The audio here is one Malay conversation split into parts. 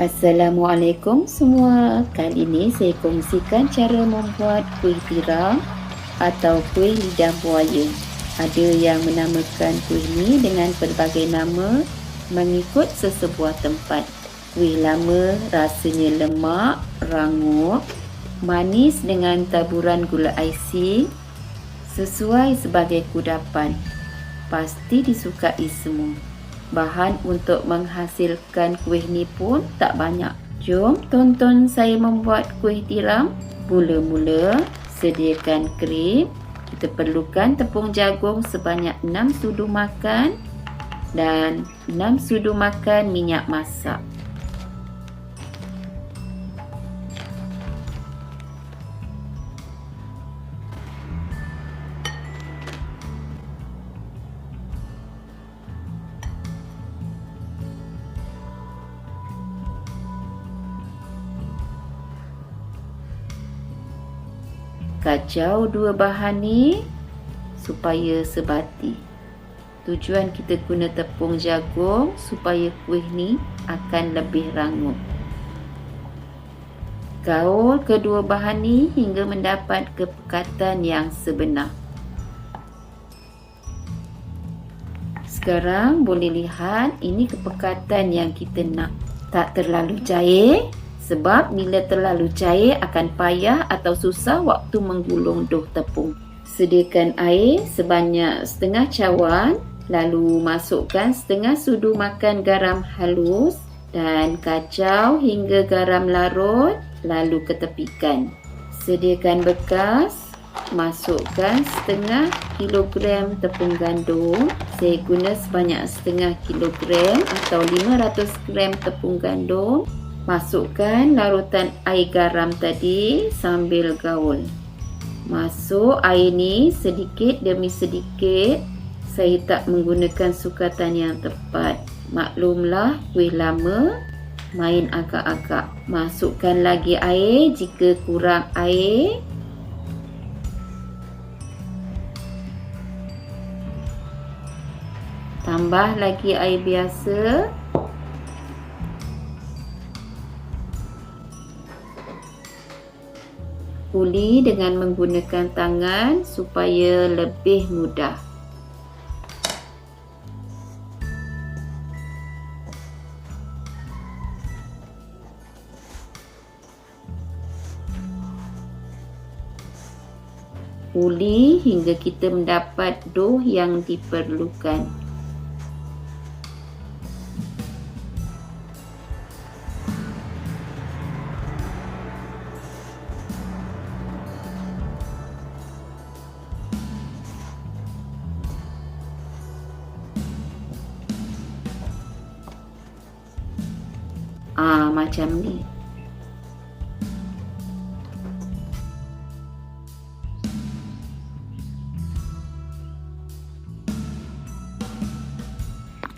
Assalamualaikum semua. Kali ini saya kongsikan cara membuat kuih tiram atau kuih lidah buaya. Ada yang menamakan kuih ini dengan pelbagai nama mengikut sesebuah tempat. Kuih lama rasanya lemak, rangup, manis dengan taburan gula icing sesuai sebagai kudapan. Pasti disukai semua. Bahan untuk menghasilkan kuih ni pun tak banyak. Jom tonton saya membuat kuih tiram. Mula-mula sediakan krim. Kita perlukan tepung jagung sebanyak 6 sudu makan dan 6 sudu makan minyak masak. Kacau dua bahan ni supaya sebati. Tujuan kita guna tepung jagung supaya kuih ni akan lebih rangup. Gaul kedua bahan ni hingga mendapat kepekatan yang sebenar. Sekarang boleh lihat ini kepekatan yang kita nak. Tak terlalu cair sebab bila terlalu cair akan payah atau susah waktu menggulung doh tepung. Sediakan air sebanyak setengah cawan lalu masukkan setengah sudu makan garam halus dan kacau hingga garam larut lalu ketepikan. Sediakan bekas masukkan setengah kilogram tepung gandum saya guna sebanyak setengah kilogram atau 500 gram tepung gandum Masukkan larutan air garam tadi sambil gaul. Masuk air ni sedikit demi sedikit. Saya tak menggunakan sukatan yang tepat. Maklumlah kuih lama main agak-agak. Masukkan lagi air jika kurang air. Tambah lagi air biasa. Puli dengan menggunakan tangan supaya lebih mudah. Puli hingga kita mendapat doh yang diperlukan. Ah macam ni.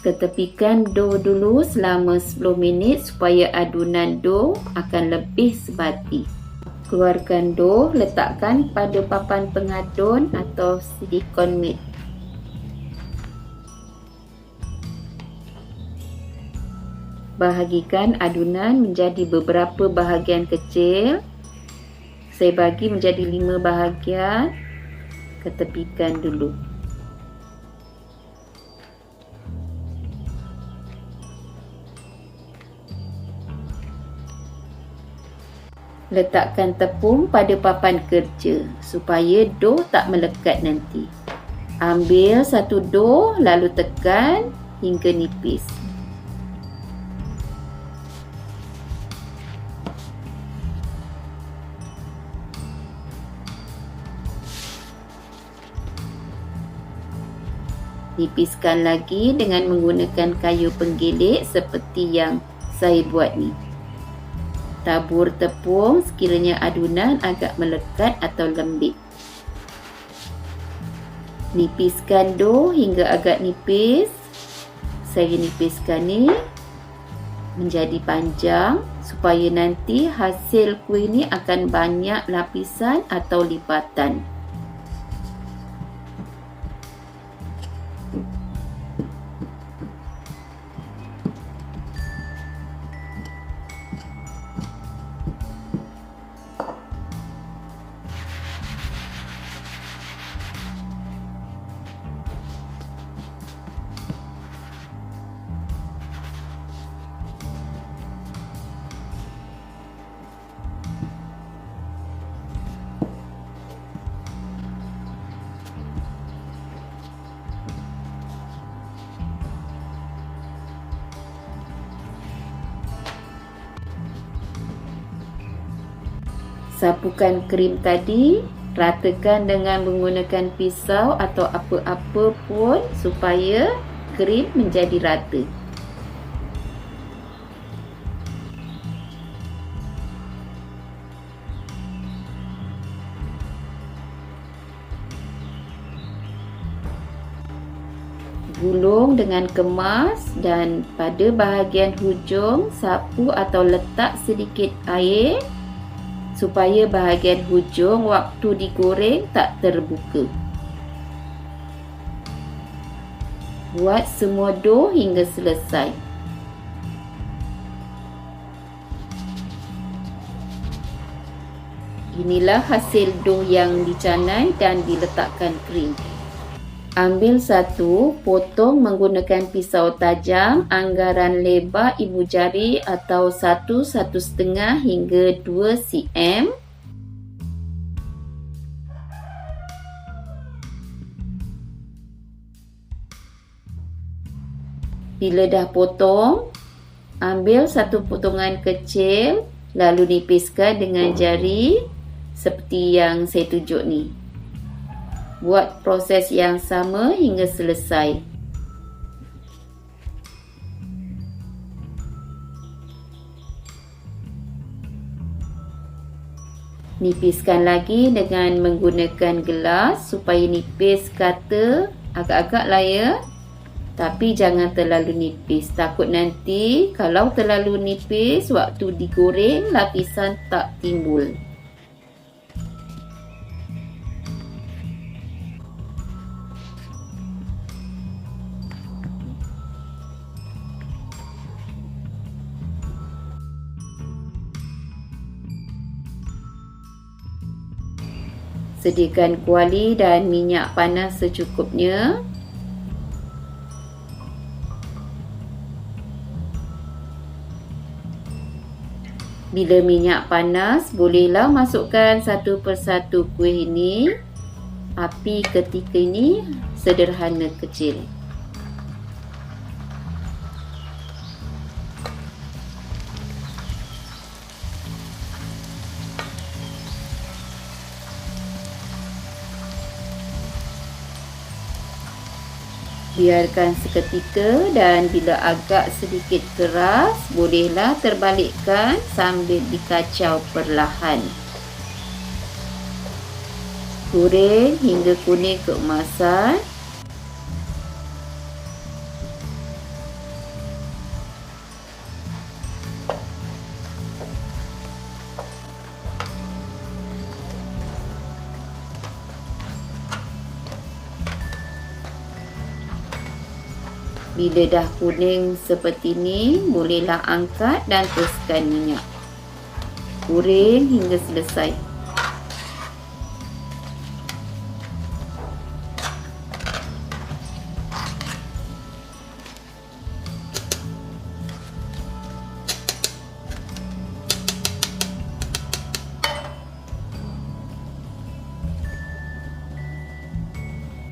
Ketepikan dough dulu selama 10 minit supaya adunan dough akan lebih sebati. Keluarkan dough, letakkan pada papan pengadun atau silikon mat. Bahagikan adunan menjadi beberapa bahagian kecil. Saya bagi menjadi lima bahagian. Ketepikan dulu. Letakkan tepung pada papan kerja supaya dough tak melekat nanti. Ambil satu dough lalu tekan hingga nipis. Nipiskan lagi dengan menggunakan kayu penggilik seperti yang saya buat ni. Tabur tepung sekiranya adunan agak melekat atau lembik. Nipiskan dough hingga agak nipis. Saya nipiskan ni menjadi panjang supaya nanti hasil kuih ni akan banyak lapisan atau lipatan. Sapukan krim tadi, ratakan dengan menggunakan pisau atau apa-apa pun supaya krim menjadi rata. gulung dengan kemas dan pada bahagian hujung sapu atau letak sedikit air supaya bahagian hujung waktu digoreng tak terbuka. Buat semua dough hingga selesai. Inilah hasil dough yang dicanai dan diletakkan krim. Ambil satu, potong menggunakan pisau tajam anggaran lebar ibu jari atau satu satu setengah hingga 2 cm. Bila dah potong, ambil satu potongan kecil lalu nipiskan dengan jari seperti yang saya tunjuk ni. Buat proses yang sama hingga selesai. Nipiskan lagi dengan menggunakan gelas supaya nipis kata agak-agak layer. Tapi jangan terlalu nipis. Takut nanti kalau terlalu nipis waktu digoreng lapisan tak timbul. Sediakan kuali dan minyak panas secukupnya. Bila minyak panas, bolehlah masukkan satu persatu kuih ini. Api ketika ini sederhana kecil. Biarkan seketika dan bila agak sedikit keras bolehlah terbalikkan sambil dikacau perlahan. Goreng hingga kuning keemasan Bila dah kuning seperti ni, bolehlah angkat dan teruskan minyak. Goreng hingga selesai.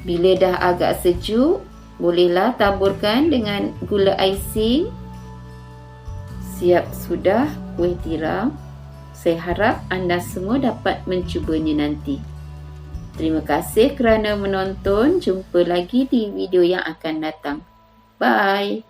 Bila dah agak sejuk, Bolehlah taburkan dengan gula icing. Siap sudah kuih tiram. Saya harap anda semua dapat mencubanya nanti. Terima kasih kerana menonton. Jumpa lagi di video yang akan datang. Bye.